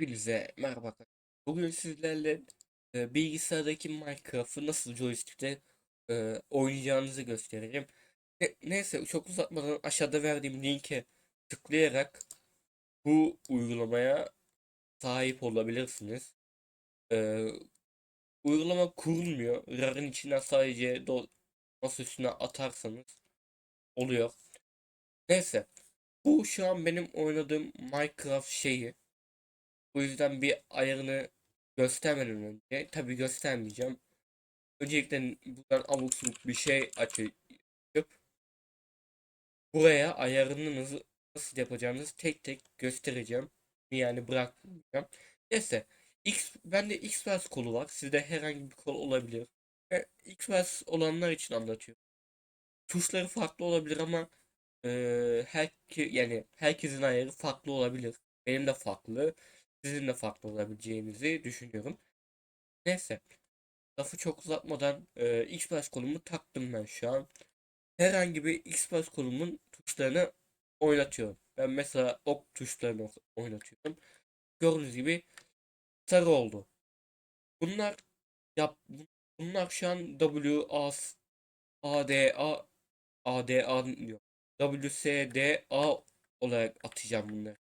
Hepinize merhaba. Bugün sizlerle e, bilgisayardaki Minecraft'ı nasıl joystick'te e, oynayacağınızı göstereceğim. Ne- neyse çok uzatmadan aşağıda verdiğim linke tıklayarak bu uygulamaya sahip olabilirsiniz. E, uygulama kurulmuyor. RAR'ın içinden sadece do masa üstüne atarsanız oluyor. Neyse. Bu şu an benim oynadığım Minecraft şeyi. Bu yüzden bir ayarını göstermeden önce tabii göstermeyeceğim. Öncelikle buradan abuk subuk bir şey açıp buraya ayarını nasıl, nasıl yapacağınızı tek tek göstereceğim. Yani bırakmayacağım. Neyse. X, bende Xpress kolu var. Sizde herhangi bir kol olabilir. Ve Xpress olanlar için anlatıyorum. Tuşları farklı olabilir ama eee her, yani herkesin ayarı farklı olabilir. Benim de farklı sizin de farklı olabileceğinizi düşünüyorum. Neyse. Lafı çok uzatmadan e, Xpress kolumu taktım ben şu an. Herhangi bir Xpress kolumun tuşlarını oynatıyorum. Ben mesela ok tuşlarını oynatıyorum. Gördüğünüz gibi sarı oldu. Bunlar yap bunlar şu an W A A D A A D A diyor. W S D A olarak atacağım bunları.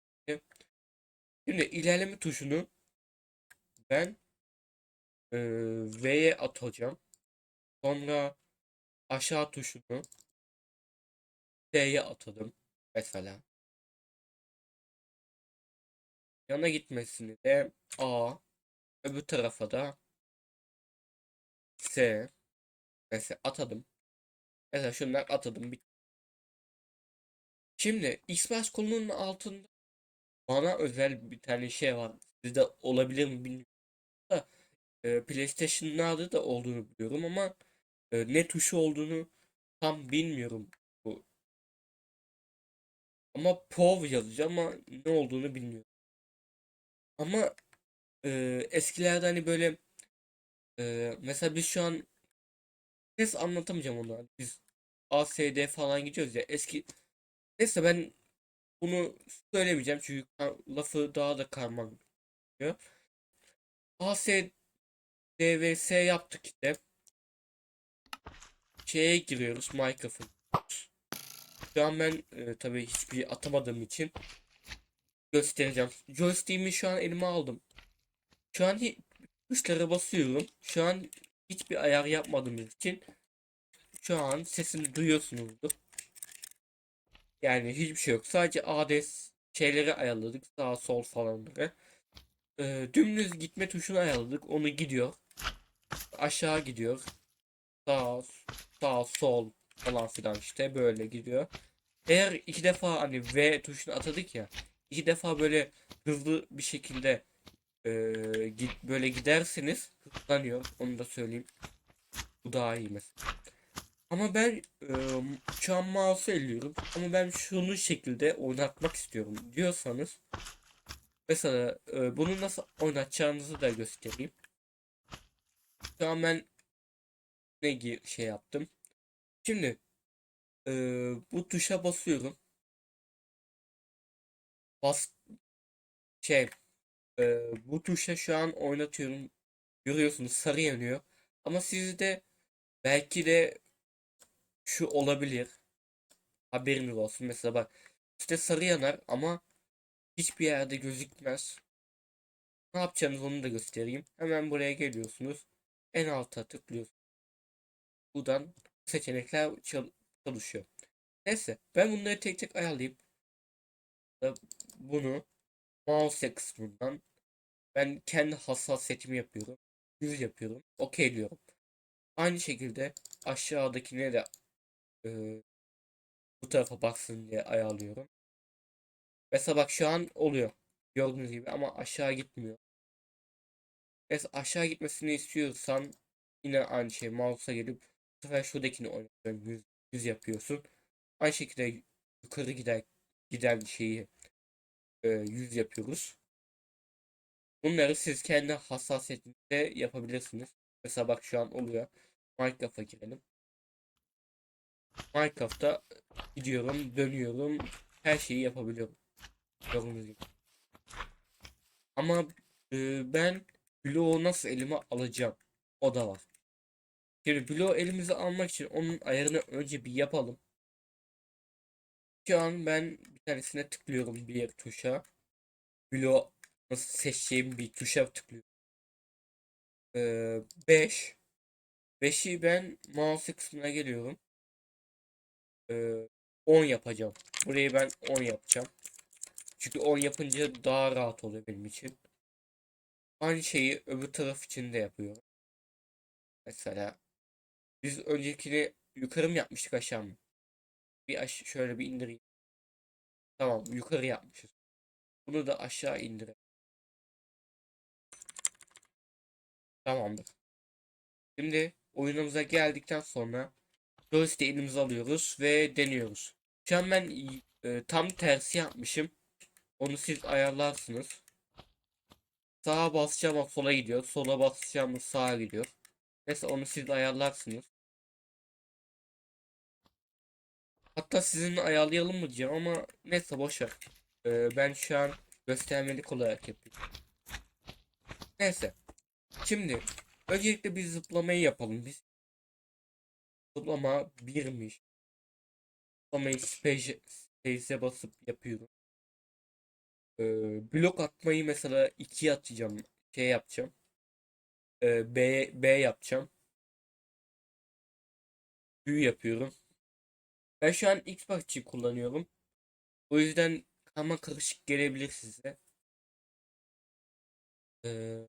Şimdi ilerleme tuşunu ben e, V'ye atacağım. Sonra aşağı tuşunu T'ye atadım mesela. Yana gitmesini de A, öbür tarafa da S mesela atadım. Mesela şunlar atadım. Şimdi Xbox kolunun altında bana özel bir tane şey var. Sizde olabilir mi bilmiyorum da e, PlayStation'larda da olduğunu biliyorum ama e, ne tuşu olduğunu tam bilmiyorum. Bu. Ama POV yazıyor ama ne olduğunu bilmiyorum. Ama e, eskilerde hani böyle e, mesela biz şu an ses anlatamayacağım onu. Biz ASD falan gidiyoruz ya eski neyse ben bunu söylemeyeceğim çünkü lafı daha da karman diyor. ASD DVS yaptık işte. Şeye giriyoruz Minecraft'ın. Şu an ben e, tabii hiçbir atamadığım için göstereceğim. Joystick'imi şu an elime aldım. Şu an tuşlara basıyorum. Şu an hiçbir ayar yapmadığım için şu an sesini duyuyorsunuzdur. Yani hiçbir şey yok. Sadece ADS şeyleri ayarladık. Sağ sol falanları. Ee, dümdüz gitme tuşunu ayarladık. Onu gidiyor. Aşağı gidiyor. Sağ, sağ, sol falan filan işte böyle gidiyor. Eğer iki defa hani V tuşunu atadık ya. iki defa böyle hızlı bir şekilde eee, git, böyle giderseniz hızlanıyor. Onu da söyleyeyim. Bu daha iyi mesela. Ama ben şu an mouse'u elliyorum. Ama ben şunu şekilde oynatmak istiyorum diyorsanız mesela eee, bunu nasıl oynatacağınızı da göstereyim. Şu an ben ne şey yaptım. Şimdi eee, bu tuşa basıyorum. Bas şey eee, bu tuşa şu an oynatıyorum. Görüyorsunuz sarı yanıyor. Ama sizde belki de şu olabilir. Haberiniz olsun. Mesela bak işte sarı yanar ama hiçbir yerde gözükmez. Ne yapacağınız onu da göstereyim. Hemen buraya geliyorsunuz. En alta tıklıyorsunuz. Buradan seçenekler çal- çalışıyor. Neyse ben bunları tek tek ayarlayıp da bunu mouse kısmından ben kendi hassasiyetimi yapıyorum. 100 yapıyorum. Okey diyorum. Aynı şekilde aşağıdakine de e, bu tarafa baksın diye ayarlıyorum. Mesela bak şu an oluyor. Gördüğünüz gibi ama aşağı gitmiyor. Mesela aşağı gitmesini istiyorsan yine aynı şey mouse'a gelip bu sefer şuradakini oynatıyorsun. 100, 100 yapıyorsun. Aynı şekilde yukarı gider giden şeyi e, 100 yapıyoruz. Bunları siz kendi hassasiyetinizde yapabilirsiniz. Mesela bak şu an oluyor. Minecraft'a girelim. Minecraft'ta gidiyorum, dönüyorum. Her şeyi yapabiliyorum. Gördüğünüz gibi. Ama e, ben bloğu nasıl elime alacağım? O da var. Şimdi bloğu elimize almak için onun ayarını önce bir yapalım. Şu an ben bir tanesine tıklıyorum bir tuşa. Bloğu nasıl seçeceğim bir tuşa tıklıyorum. 5 5'i ben mouse kısmına geliyorum. Ee, 10 yapacağım. Burayı ben 10 yapacağım. Çünkü 10 yapınca daha rahat oluyor benim için. Aynı şeyi öbür taraf için de yapıyorum. Mesela biz öncekini yukarı mı yapmıştık aşağı mı? Bir aş şöyle bir indireyim. Tamam yukarı yapmışız. Bunu da aşağı indirelim. Tamamdır. Şimdi oyunumuza geldikten sonra joystick'i elimize alıyoruz ve deniyoruz. Şu an ben e, tam tersi yapmışım. Onu siz ayarlarsınız. Sağa basacağım sola gidiyor. Sola basacağım sağa gidiyor. Mesela onu siz ayarlarsınız. Hatta sizinle ayarlayalım mı diyeceğim ama neyse boşver. Ee, ben şu an göstermelik olarak yapıyorum. Neyse. Şimdi öncelikle bir zıplamayı yapalım biz. Zıplama birmiş. Zıplamayı space, space'e basıp yapıyorum. Ee, blok atmayı mesela 2 atacağım. Şey yapacağım. Ee, B, B yapacağım. Büyü yapıyorum. Ben şu an Xbox için kullanıyorum. O yüzden ama karışık gelebilir size. Ee,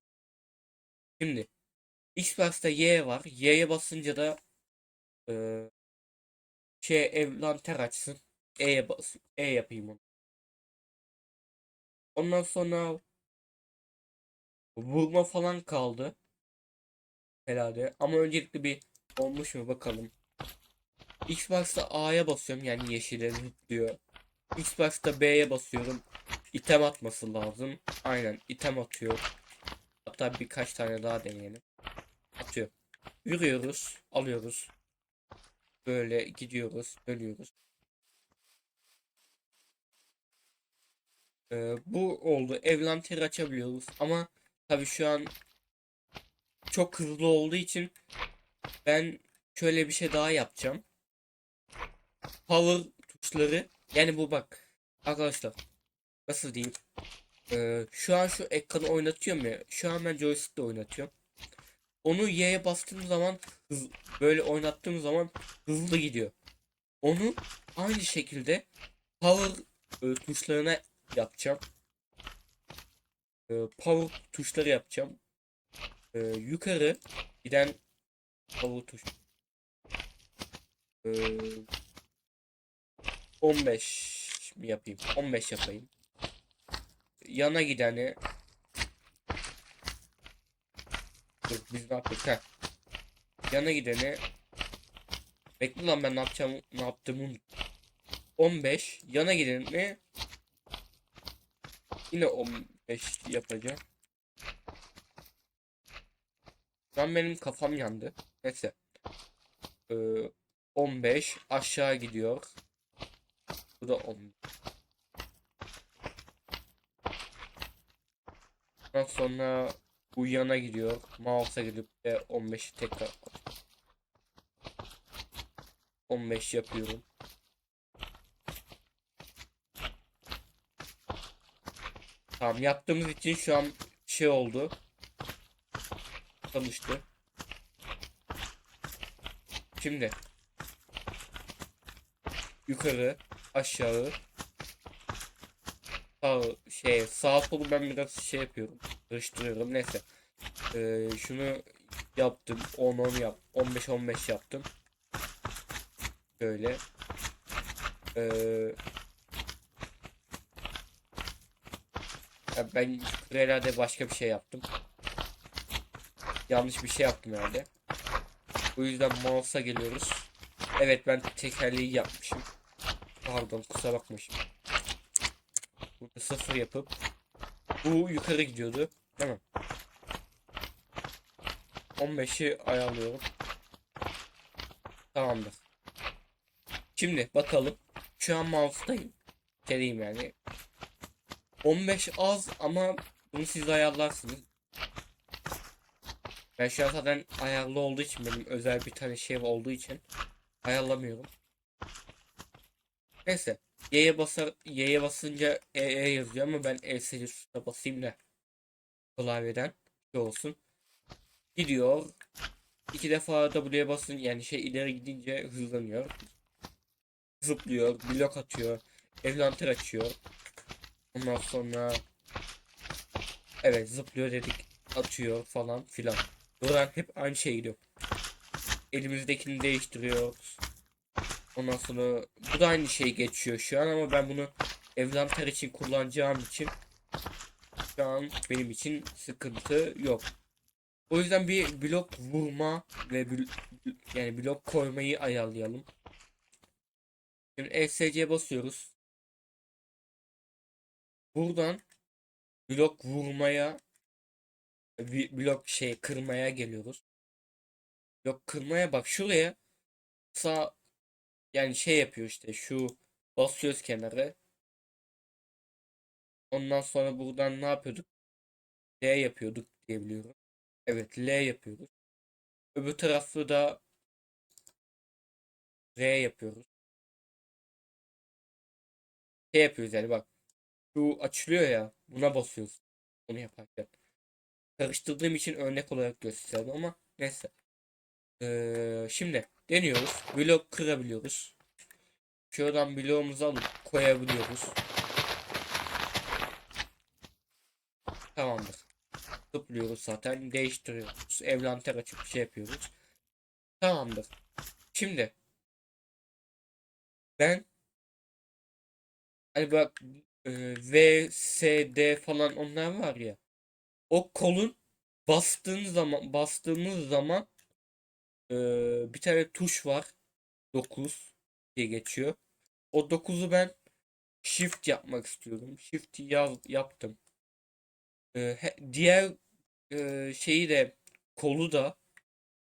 şimdi Xbox'ta Y var. Y'ye basınca da e, şey evlanter açsın. E'ye bas E yapayım onu. Ondan sonra vurma falan kaldı. Herhalde. Ama öncelikle bir olmuş mu bakalım. Xbox'ta A'ya basıyorum yani yeşile zıplıyor. Xbox'ta B'ye basıyorum. İtem atması lazım. Aynen item atıyor. Hatta birkaç tane daha deneyelim. Atıyor. Yürüyoruz. Alıyoruz. Böyle gidiyoruz. Dönüyoruz. Ee, bu oldu. Evlanteri açabiliyoruz. Ama tabii şu an çok hızlı olduğu için ben şöyle bir şey daha yapacağım. Power tuşları yani bu bak arkadaşlar nasıl diyeyim ee, şu an şu ekranı oynatıyorum ya şu an ben joystickle oynatıyorum onu Y'ye bastığım zaman hız, böyle oynattığım zaman hızlı gidiyor onu aynı şekilde power e, tuşlarına yapacağım e, power tuşları yapacağım e, yukarı giden power tuş e, 15 mi yapayım? 15 yapayım. Yana gideni Dur biz ne yaptık? Heh. Yana gideni Bekle lan ben ne yapacağım ne yaptığımı unuttum. 15 yana gideni yine 15 yapacağım. Şu an benim kafam yandı. Neyse. Ee, 15 aşağı gidiyor. Bu da 10. Ondan sonra bu yana gidiyor. Mouse'a gidip de 15'i tekrar atıyor. 15 yapıyorum. Tamam yaptığımız için şu an şey oldu. Çalıştı. Şimdi yukarı aşağı sağ şey sağ solu ben biraz şey yapıyorum karıştırıyorum. Neyse. Ee, şunu yaptım. 10 10 yap 15 15 yaptım. Böyle. Ee, ben herhalde başka bir şey yaptım. Yanlış bir şey yaptım herhalde. Bu yüzden mouse'a geliyoruz. Evet ben tekerleği yapmışım. Pardon kusura bakma şimdi. Burada sıfır yapıp bu yukarı gidiyordu. Değil mi? 15'i ayarlıyorum. Tamamdır. Şimdi bakalım. Şu an mouse'dayım. Geleyim yani. 15 az ama Bunu siz ayarlarsınız. Ben şu an zaten ayarlı olduğu için benim özel bir tane şey olduğu için ayarlamıyorum. Neyse. Y'ye basar Y'ye basınca EE yazıyor ama ben ESC tuşuna basayım da klavyeden şey olsun. Gidiyor. İki defa W'ye basın yani şey ileri gidince hızlanıyor. Zıplıyor, blok atıyor, evlanter açıyor. Ondan sonra evet zıplıyor dedik, atıyor falan filan. Buradan hep aynı şey gidiyor. Elimizdekini değiştiriyoruz. Ondan sonra bu da aynı şey geçiyor şu an ama ben bunu evlanter için kullanacağım için şu an benim için sıkıntı yok. O yüzden bir blok vurma ve bl- yani blok koymayı ayarlayalım. Şimdi ESC basıyoruz. Buradan blok vurmaya blok şey kırmaya geliyoruz. Blok kırmaya bak şuraya sağ yani şey yapıyor işte şu basıyoruz kenara. Ondan sonra buradan ne yapıyorduk? L yapıyorduk diye biliyorum. Evet L yapıyoruz. Öbür tarafı da R yapıyoruz. Şey yapıyoruz yani bak. Şu açılıyor ya buna basıyoruz. Onu yaparken. Karıştırdığım için örnek olarak gösterdim ama neyse. Ee, şimdi deniyoruz. Blok kırabiliyoruz. Şuradan bloğumuzu alıp koyabiliyoruz. Tamamdır. Tıklıyoruz zaten. Değiştiriyoruz. Evlanter açıp bir şey yapıyoruz. Tamamdır. Şimdi ben hani bak e, V, S, D falan onlar var ya. O kolun bastığın zaman bastığımız zaman e, bir tane tuş var. 9 diye geçiyor. O 9'u ben shift yapmak istiyorum. Shift yaz, yaptım. E, he- diğer e, şeyi de kolu da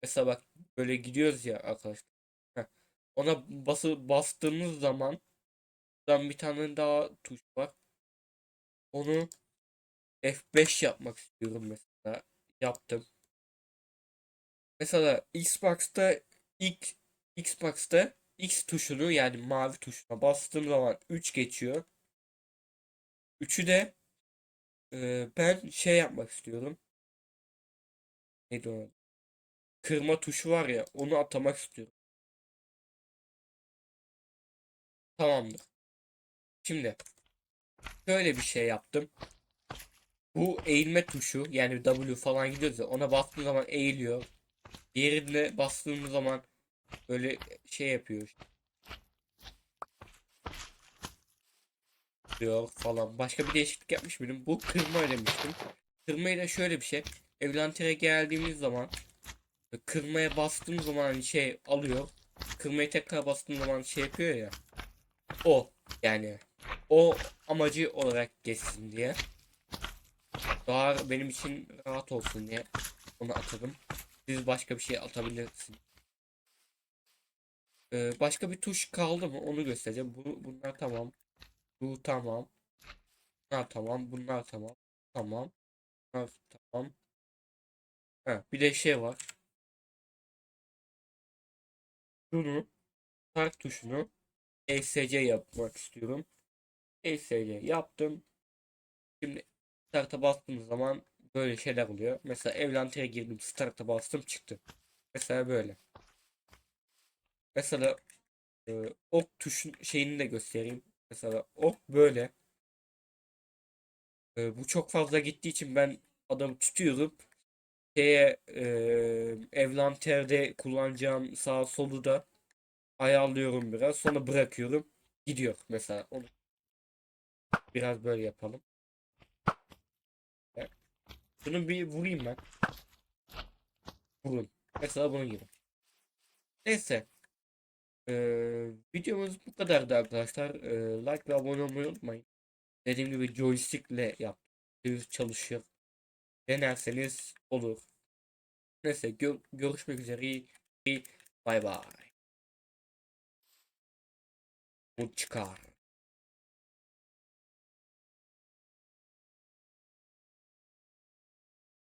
mesela bak böyle gidiyoruz ya arkadaşlar. Ona bası bastığımız zaman buradan bir tane daha tuş var. Onu F5 yapmak istiyorum mesela. Yaptım. Mesela Xbox'ta ilk Xbox'ta X tuşunu yani mavi tuşuna bastığım zaman 3 geçiyor. 3'ü de ben şey yapmak istiyorum. Neydi o? Kırma tuşu var ya onu atamak istiyorum. Tamamdır. Şimdi şöyle bir şey yaptım. Bu eğilme tuşu yani W falan gidiyoruz ya ona bastığım zaman eğiliyor. Diğerine bastığımız zaman böyle şey yapıyor. işte. Diyor falan. Başka bir değişiklik yapmış mıydım? Bu kırma demiştim. Kırmayı da şöyle bir şey. Evlantere geldiğimiz zaman kırmaya bastığım zaman hani şey alıyor. Kırmayı tekrar bastığım zaman şey yapıyor ya. O yani o amacı olarak geçsin diye. Daha benim için rahat olsun diye onu atadım. Siz başka bir şey atabilirsiniz. Ee, başka bir tuş kaldı mı onu göstereceğim. Bu, bunlar tamam. Bu tamam. Bunlar tamam. Bunlar tamam. Tamam. Bunlar tamam. Ha, bir de şey var. Bunu start tuşunu ESC yapmak istiyorum. ESC yaptım. Şimdi start'a bastığım zaman böyle şeyler oluyor. Mesela evlantere girdim start'a bastım çıktı. Mesela böyle. Mesela e, ok tuşun şeyini de göstereyim. Mesela ok böyle. E, bu çok fazla gittiği için ben adamı tutuyorum. Şeye e, evlanterde kullanacağım sağ solu da ayarlıyorum biraz. Sonra bırakıyorum. Gidiyor mesela. Onu biraz böyle yapalım. Evet. Bunu bir vurayım ben. Vurun. Mesela bunun gibi. Neyse. Ee, videomuz bu kadardı arkadaşlar. Ee, like ve abone olmayı unutmayın. Dediğim gibi joystick ile yaptım. çalışıyor. Denerseniz olur. Neyse gö- görüşmek üzere. Bay bay. Bu çıkar.